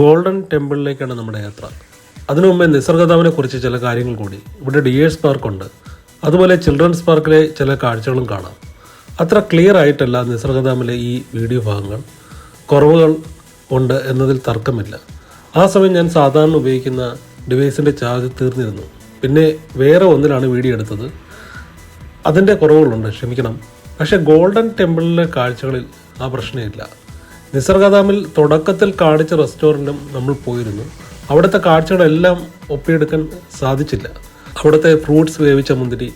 Golden ടെമ്പിളിലേക്കാണ് നമ്മുടെ യാത്ര. അതിനു മുമ്പേ നിസർഗതാവിനെ കുറിച്ച് ചില കാര്യങ്ങൾ കൂടി. ഇവിടെ ഡിയേഴ്സ് പാർക്കുണ്ട്. അതുപോലെ ചിൽഡ്രൻസ് പാർക്കിലെ ചില കാഴ്ചകളും കാണാം. അത്ര ക്ലിയർ ആയിട്ടല്ല നിസർഗദാമിലെ ഈ വീഡിയോ ഭാഗങ്ങൾ. കുറവുകൾ ഉണ്ട് എന്നതിൽ തർക്കമില്ല. ആ സമയം ഞാൻ സാധാരണ ഉപയോഗിക്കുന്ന ഡിവൈസിന്റെ ചാർജ് തീർന്നിരുന്നു. പിന്നെ വേറെ ഒന്നിലാണ് വീഡിയോ എടുത്തത്. അതിന്റെ കുറവുകളുണ്ട് ക്ഷമിക്കണം. പക്ഷേ ഗോൾഡൻ ടെമ്പിളിലെ കാഴ്ചകളിൽ ആ പ്രശ്നമില്ല. നിസർഗാദാമിൽ തുടക്കത്തിൽ കാണിച്ച റെസ്റ്റോറന്റും നമ്മൾ പോയിരുന്നു. അവിടുത്തെ കാഴ്ചകളെല്ലാം ഒപ്പിയെടുക്കാൻ സാധിച്ചില്ല. അവിടുത്തെ ഫ്രൂട്ട്സ് വേവിച്ച മുന്തിരി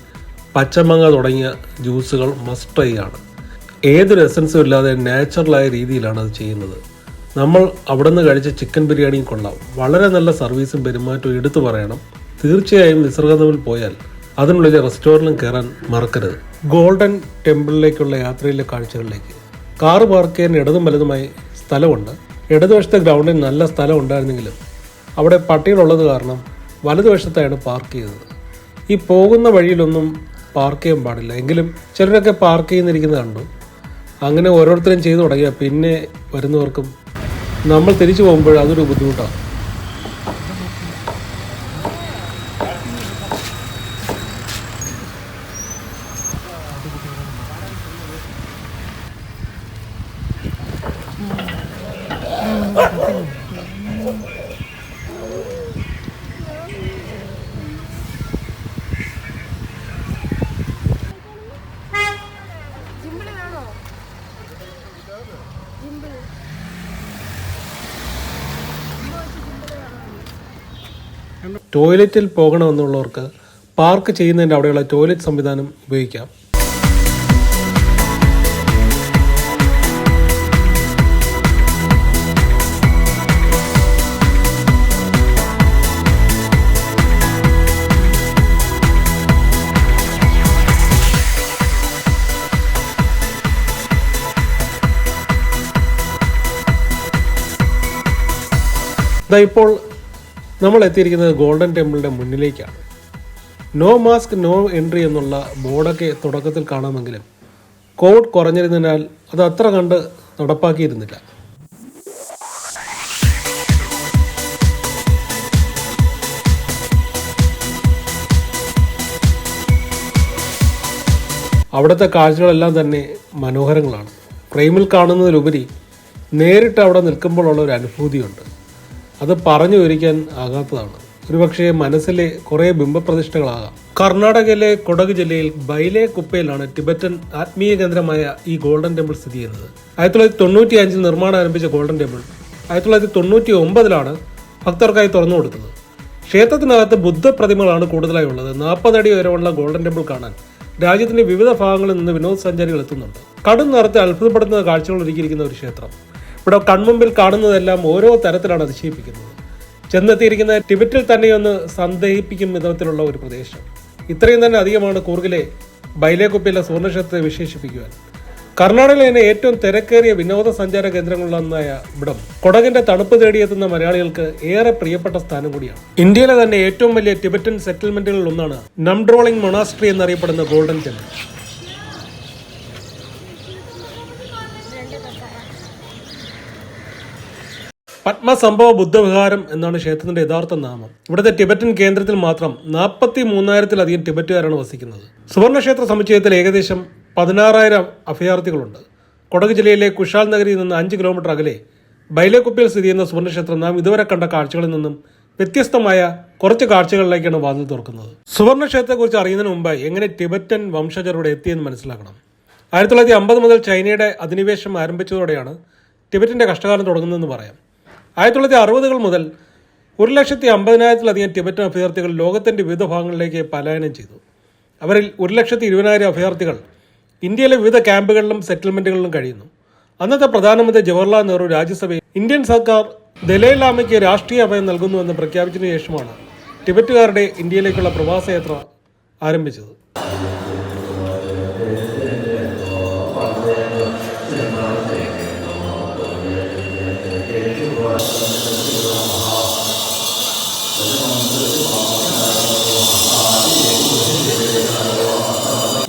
പച്ചമങ്ങ തുടങ്ങിയ ജ്യൂസുകൾ മസ്റ്റ് ട്രൈ ആണ്. ഏതൊരു എസൻസും ഇല്ലാതെ നാച്ചുറലായ രീതിയിലാണ് അത് ചെയ്യുന്നത്. നമ്മൾ അവിടെ നിന്ന് കഴിച്ച ചിക്കൻ ബിരിയാണിയും കൊള്ളാം. വളരെ നല്ല സർവീസും പെരുമാറ്റവും എടുത്തു പറയണം. തീർച്ചയായും നിസർഗതമിൽ പോയാൽ അതിനുള്ളിലെ റെസ്റ്റോറന്റിലും കയറാൻ മറക്കരുത്. ഗോൾഡൻ ടെമ്പിളിലേക്കുള്ള യാത്രയിലെ കാഴ്ചകളിലേക്ക്. കാറ് പാർക്ക് ചെയ്യാൻ ഇടതും വലതുമായി സ്ഥലമുണ്ട്. ഇടതുവശത്തെ ഗ്രൗണ്ടിൽ നല്ല സ്ഥലം ഉണ്ടായിരുന്നെങ്കിലും അവിടെ പട്ടികളുള്ളത് കാരണം വലതുവശത്തായാണ് പാർക്ക് ചെയ്തത്. ഈ പോകുന്ന വഴിയിലൊന്നും പാർക്ക് ചെയ്യാൻ പാടില്ല. എങ്കിലും ചിലരൊക്കെ പാർക്ക് ചെയ്യുന്നിരിക്കുന്നത് കണ്ടു. അങ്ങനെ ഓരോരുത്തരും ചെയ്തു തുടങ്ങിയാൽ പിന്നെ വരുന്നവർക്കും നമ്മൾ തിരിച്ചു പോകുമ്പോൾ അതൊരു ബുദ്ധിമുട്ടാണ് ജിമ്പിൾ ടോയ്ലറ്റിൽ പോകണമെന്നുള്ളവർക്ക് പാർക്ക് ചെയ്യുന്നതിന്റെ അവിടെയുള്ള ടോയ്ലറ്റ് സംവിധാനം ഉപയോഗിക്കാം. ഇപ്പോൾ നമ്മൾ എത്തിയിരിക്കുന്നത് ഗോൾഡൻ ടെമ്പിളിന്റെ മുന്നിലേക്കാണ്. നോ മാസ്ക് നോ എൻട്രി എന്നുള്ള ബോർഡൊക്കെ തുടക്കത്തിൽ കാണാമെങ്കിലും കോവിഡ് കുറഞ്ഞിരുന്നതിനാൽ അത് അത്ര കണ്ട് നടപ്പാക്കിയിരുന്നില്ല. അവിടുത്തെ കാഴ്ചകളെല്ലാം തന്നെ മനോഹരങ്ങളാണ്. ഫ്രെയിമിൽ കാണുന്നതിലുപരി നേരിട്ട് അവിടെ നിൽക്കുമ്പോഴുള്ള ഒരു അനുഭൂതിയുണ്ട്. അത് പറഞ്ഞു വിവരിക്കാൻ ആകാത്തതാണ്. ഒരുപക്ഷെ മനസ്സിലെ കുറേ ബിംബപ്രതിഷ്ഠകളാകാം. കർണാടകയിലെ കൊടക് ജില്ലയിൽ ബൈലെ കുപ്പയിലാണ് ടിബറ്റൻ ആത്മീയ കേന്ദ്രമായ ഈ ഗോൾഡൻ ടെമ്പിൾ സ്ഥിതി ചെയ്യുന്നത്. ആയിരത്തി തൊള്ളായിരത്തി തൊണ്ണൂറ്റി അഞ്ചിൽ നിർമ്മാണം ആരംഭിച്ച ഗോൾഡൻ ടെമ്പിൾ ആയിരത്തി തൊള്ളായിരത്തി തൊണ്ണൂറ്റി ഒമ്പതിലാണ് ഭക്തർക്കായി തുറന്നു കൊടുത്തത് ക്ഷേത്രത്തിനകത്ത് ബുദ്ധപ്രതിമകളാണ് കൂടുതലായി ഉള്ളത്. നാൽപ്പതടി ഉയരമുള്ള ഗോൾഡൻ ടെമ്പിൾ കാണാൻ രാജ്യത്തിന്റെ വിവിധ ഭാഗങ്ങളിൽ നിന്ന് വിനോദസഞ്ചാരികൾ എത്തുന്നുണ്ട്. കടും നിറത്തെ അത്ഭുതപ്പെടുന്ന കാഴ്ചകൾ ഒരുക്കിയിരിക്കുന്ന ഒരു ക്ഷേത്രം. ഇവിടെ കൺമുമ്പിൽ കാണുന്നതെല്ലാം ഓരോ തരത്തിലാണ് അതിശയിപ്പിക്കുന്നത്. ചെന്നെത്തിയിരിക്കുന്ന ടിബറ്റിൽ തന്നെയൊന്ന് സന്ദേഹിപ്പിക്കും വിധത്തിലുള്ള ഒരു പ്രദേശം. ഇത്രയും തന്നെ അധികമാണ് കൂർഗിലെ ബൈലേക്കുപ്പിലെ സുവർണക്ഷേത്രത്തെ വിശേഷിപ്പിക്കുവാൻ. കർണാടകയിലെ തന്നെ ഏറ്റവും തിരക്കേറിയ വിനോദസഞ്ചാര കേന്ദ്രങ്ങളിലൊന്നായ ഇവിടം. കൊടകിന്റെ തണുപ്പ് തേടിയെത്തുന്ന മലയാളികൾക്ക് ഏറെ പ്രിയപ്പെട്ട സ്ഥാനം കൂടിയാണ്. ഇന്ത്യയിലെ തന്നെ ഏറ്റവും വലിയ ടിബറ്റൻ സെറ്റിൽമെന്റുകളിൽ ഒന്നാണ് നംഡ്രോളിംഗ് മൊണാസ്ട്രി എന്നറിയപ്പെടുന്ന ഗോൾഡൻ ടെമ്പിൾ. പത്മസംഭവ ബുദ്ധവിഹാരം എന്നാണ് ക്ഷേത്രത്തിന്റെ യഥാർത്ഥ നാമം. ഇവിടുത്തെ ടിബറ്റൻ കേന്ദ്രത്തിൽ മാത്രം നാൽപ്പത്തി മൂന്നായിരത്തിലധികം ടിബറ്റുകാരാണ് വസിക്കുന്നത്. സുവർണക്ഷേത്ര സമുച്ചയത്തിൽ ഏകദേശം പതിനാറായിരം അഭയാർത്ഥികളുണ്ട്. കൊടക് ജില്ലയിലെ കുഷാൽ നഗരിയിൽ നിന്ന് അഞ്ച് കിലോമീറ്റർ അകലെ ബൈലക്കുപ്പിയിൽ സ്ഥിതി ചെയ്യുന്ന സുവർണക്ഷേത്രം നാം ഇതുവരെ കണ്ട കാഴ്ചകളിൽ നിന്നും വ്യത്യസ്തമായ കുറച്ച് കാഴ്ചകളിലേക്കാണ് വാതിൽ തുറക്കുന്നത്. സുവർണക്ഷേത്രത്തെക്കുറിച്ച് അറിയുന്നതിന് മുമ്പ് എങ്ങനെ ടിബറ്റൻ വംശജർ എത്തിയെന്ന് മനസ്സിലാക്കണം. ആയിരത്തി തൊള്ളായിരത്തി അമ്പത് മുതൽ ചൈനയുടെ അധിനിവേശം ആരംഭിച്ചതോടെയാണ് ടിബറ്റിന്റെ കഷ്ടകാലം തുടങ്ങുന്നതെന്ന് പറയാം. ആയിരത്തി തൊള്ളായിരത്തി അറുപതുകൾ മുതൽ ഒരു ലക്ഷത്തി അമ്പതിനായിരത്തിലധികം ടിബറ്റൻ അഭയാർത്ഥികൾ ലോകത്തിന്റെ വിവിധ ഭാഗങ്ങളിലേക്ക് പലായനം ചെയ്തു. അവരിൽ ഒരു ലക്ഷത്തി ഇരുപതിനായിരം അഭയാർത്ഥികൾ ഇന്ത്യയിലെ വിവിധ ക്യാമ്പുകളിലും സെറ്റിൽമെന്റുകളിലും കഴിയുന്നു. അന്നത്തെ പ്രധാനമന്ത്രി ജവഹർലാൽ നെഹ്റു രാജ്യസഭയിൽ ഇന്ത്യൻ സർക്കാർ ദലൈലാമയ്ക്ക് രാഷ്ട്രീയ അഭയം നൽകുന്നുവെന്ന് പ്രഖ്യാപിച്ചതിനു ശേഷമാണ് ടിബറ്റുകാരുടെ ഇന്ത്യയിലേക്കുള്ള പ്രവാസയാത്ര ആരംഭിച്ചത്.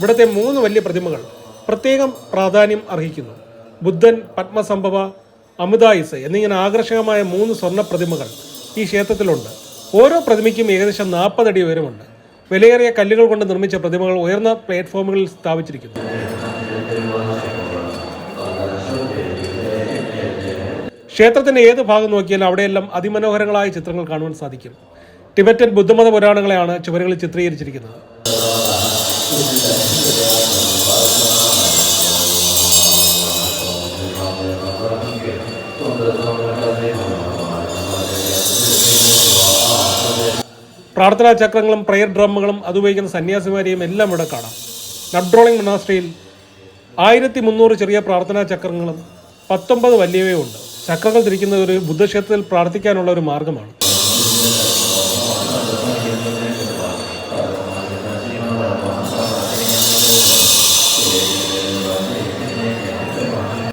ഇവിടുത്തെ മൂന്ന് വലിയ പ്രതിമകൾ പ്രത്യേകം പ്രാധാന്യം അർഹിക്കുന്നു. ബുദ്ധൻ പത്മസംഭവ അമിതായുസ് എന്നിങ്ങനെ ആകർഷകമായ മൂന്ന് സ്വർണ പ്രതിമകൾ ഈ ക്ഷേത്രത്തിലുണ്ട്. ഓരോ പ്രതിമയ്ക്കും ഏകദേശം നാൽപ്പതടി ഉയരമുണ്ട്. വിലയേറിയ കല്ലുകൾ കൊണ്ട് നിർമ്മിച്ച പ്രതിമകൾ ഉയർന്ന പ്ലാറ്റ്ഫോമുകളിൽ സ്ഥാപിച്ചിരിക്കുന്നു. ക്ഷേത്രത്തിന്റെ ഏത് ഭാഗം നോക്കിയാലും അവിടെയെല്ലാം അതിമനോഹരങ്ങളായ ചിത്രങ്ങൾ കാണുവാൻ സാധിക്കും. ടിബറ്റൻ ബുദ്ധമത പുരാണങ്ങളെയാണ് ചുവരുകളിൽ ചിത്രീകരിച്ചിരിക്കുന്നത്. പ്രാർത്ഥനാ ചക്രങ്ങളും പ്രെയർ ഡ്രമ്മുകളും അതുപയോഗിക്കുന്ന സന്യാസിമാരെയും എല്ലാം ഇവിടെ കാണാം. നട്രോളിംഗ് മൊണാസ്ട്രിയിൽ ആയിരത്തി മുന്നൂറ് ചെറിയ പ്രാർത്ഥനാ ചക്രങ്ങളും പത്തൊമ്പത് വലിയവയും ഉണ്ട് ചക്രങ്ങൾ തിരിക്കുന്നത് ഒരു ബുദ്ധക്ഷേത്രത്തിൽ പ്രാർത്ഥിക്കാനുള്ള ഒരു മാർഗമാണ്.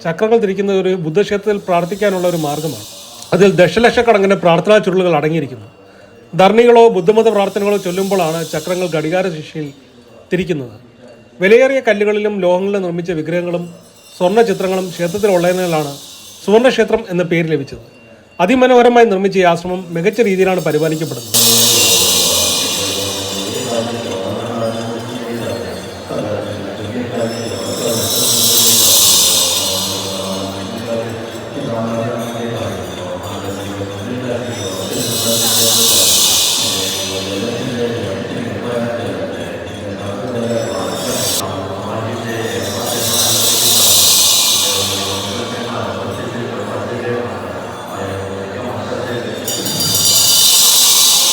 ചക്രങ്ങൾ തിരിക്കുന്നത് ഒരു ബുദ്ധക്ഷേത്രത്തിൽ പ്രാർത്ഥിക്കാനുള്ള ഒരു മാർഗമാണ്. അതിൽ ദശലക്ഷക്കണക്കിന് പ്രാർത്ഥനാ ചുരുളുകൾ അടങ്ങിയിരിക്കുന്നു. ധർണികളോ ബുദ്ധമത പ്രാർത്ഥനകളോ ചൊല്ലുമ്പോഴാണ് ചക്രങ്ങൾ ഘടികാര ശിക്ഷയിൽ തിരിക്കുന്നത്. വിലയേറിയ കല്ലുകളിലും ലോഹങ്ങളിലും നിർമ്മിച്ച വിഗ്രഹങ്ങളും സ്വർണ ചിത്രങ്ങളും ക്ഷേത്രത്തിലുള്ളതിനാലാണ് സുവർണക്ഷേത്രം എന്ന പേര് ലഭിച്ചത്. അതിമനോഹരമായി നിർമ്മിച്ച ഈ ആശ്രമം മികച്ച രീതിയിലാണ് പരിപാലിക്കപ്പെടുന്നത്.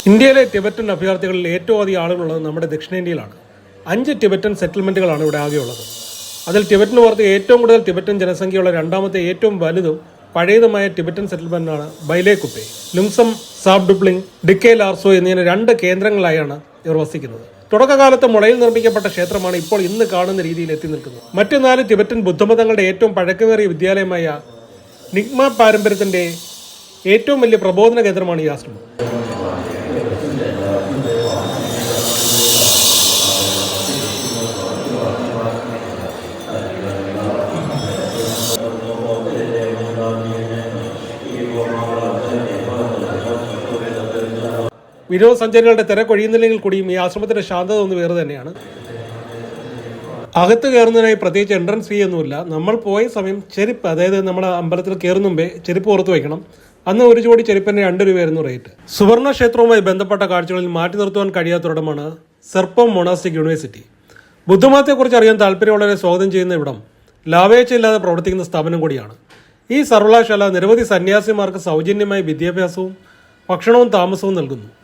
ഇന്ത്യയിലെ ടിബറ്റൻ അഭയാർത്ഥികളിൽ ഏറ്റവും അധികം ആളുകളുള്ളത് നമ്മുടെ ദക്ഷിണേന്ത്യയിലാണ്. അഞ്ച് ടിബറ്റൻ സെറ്റിൽമെന്റുകളാണ് ഇവിടെ ആകെയുള്ളത്. അതിൽ ടിബറ്റിന് പുറത്ത് ഏറ്റവും കൂടുതൽ ടിബറ്റൻ ജനസംഖ്യയുള്ള രണ്ടാമത്തെ ഏറ്റവും വലുതും പഴയതുമായ ടിബറ്റൻ സെറ്റിൽമെന്റാണ് ലുങ്സം സാബ് ഡുപ്ലിംഗ് ഡിക്കെ ലാർസോ എന്നിങ്ങനെ രണ്ട് കേന്ദ്രങ്ങളായാണ് ഇവർ വസിക്കുന്നത് തുടക്കകാലത്ത് മുളയിൽ നിർമ്മിക്കപ്പെട്ട ക്ഷേത്രമാണ് ഇപ്പോൾ ഇന്ന് കാണുന്ന രീതിയിൽ എത്തി നിൽക്കുന്നത്. മറ്റു നാല് ടിബറ്റൻ ബുദ്ധമതങ്ങളുടെ ഏറ്റവും പഴക്കമേറിയ വിദ്യാലയമായ നിഗ്മ പാരമ്പര്യത്തിന്റെ ഏറ്റവും വലിയ പ്രബോധന കേന്ദ്രമാണ് ഈ ആശ്രമം. വിനോദസഞ്ചാരികളുടെ തിരക്കൊഴിയുന്നില്ലെങ്കിൽ കൂടിയും ഈ ആശ്രമത്തിന്റെ ശാന്തത ഒന്ന് വേറെ തന്നെയാണ്. അകത്ത് കയറുന്നതിനായി പ്രത്യേകിച്ച് എൻട്രൻസ് ഫീ ഒന്നുമില്ല. നമ്മൾ പോയ സമയം ചെരുപ്പ് അതായത് നമ്മുടെ അമ്പലത്തിൽ കയറുന്ന മുമ്പേ ചെരുപ്പ് പുറത്ത് വയ്ക്കണം. അന്ന് ഒരു ജോഡി ചെരുപ്പിന് രണ്ട് രൂപയായിരുന്നു റേറ്റ് സുവർണ ക്ഷേത്രവുമായി ബന്ധപ്പെട്ട കാഴ്ചകളിൽ മാറ്റി നിർത്തുവാൻ കഴിയാത്തൊരിടമാണ് സെർപ്പം മൊണാസ്റ്റിക് യൂണിവേഴ്സിറ്റി ബുദ്ധമതത്തെക്കുറിച്ച് അറിയാൻ താല്പര്യമുള്ളവരെ സ്വാഗതം ചെയ്യുന്ന ഇവിടം ലാഭേച്ഛയില്ലാതെ പ്രവർത്തിക്കുന്ന സ്ഥാപനം കൂടിയാണ്. ഈ സർവകലാശാല നിരവധി സന്യാസിമാർക്ക് സൗജന്യമായി വിദ്യാഭ്യാസവും ഭക്ഷണവും താമസവും നൽകുന്നു.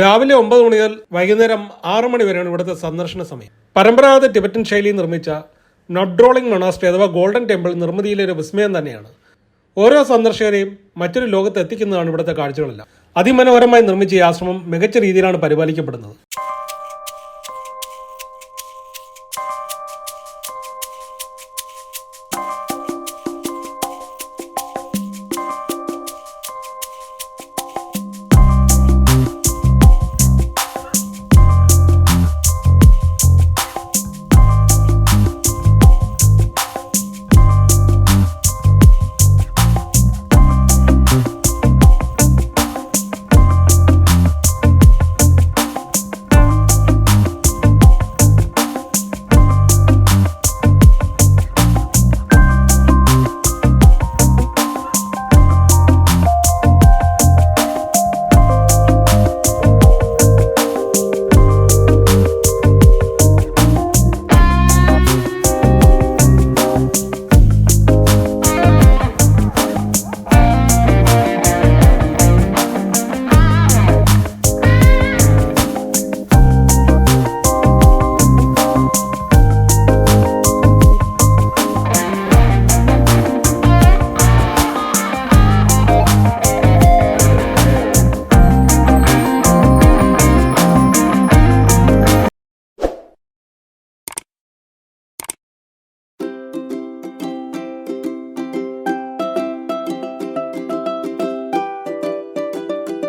രാവിലെ ഒമ്പത് മണി മുതൽ വൈകുന്നേരം ആറു മണി വരെയാണ് ഇവിടുത്തെ സന്ദർശന സമയം. പരമ്പരാഗത ടിബറ്റൻ ശൈലിയിൽ നിർമ്മിച്ച നബ്ഡ്രോളിംഗ് മൊണാസ്ട്രി അഥവാ ഗോൾഡൻ ടെമ്പിൾ നിർമ്മിതിയിലെ ഒരു വിസ്മയം തന്നെയാണ്. ഓരോ സന്ദർശകരെയും മറ്റൊരു ലോകത്ത് എത്തിക്കുന്നതാണ് ഇവിടുത്തെ കാഴ്ചകളെല്ലാം. അതിമനോഹരമായി നിർമ്മിച്ച ഈ ആശ്രമം മികച്ച രീതിയിലാണ് പരിപാലിക്കപ്പെടുന്നത്.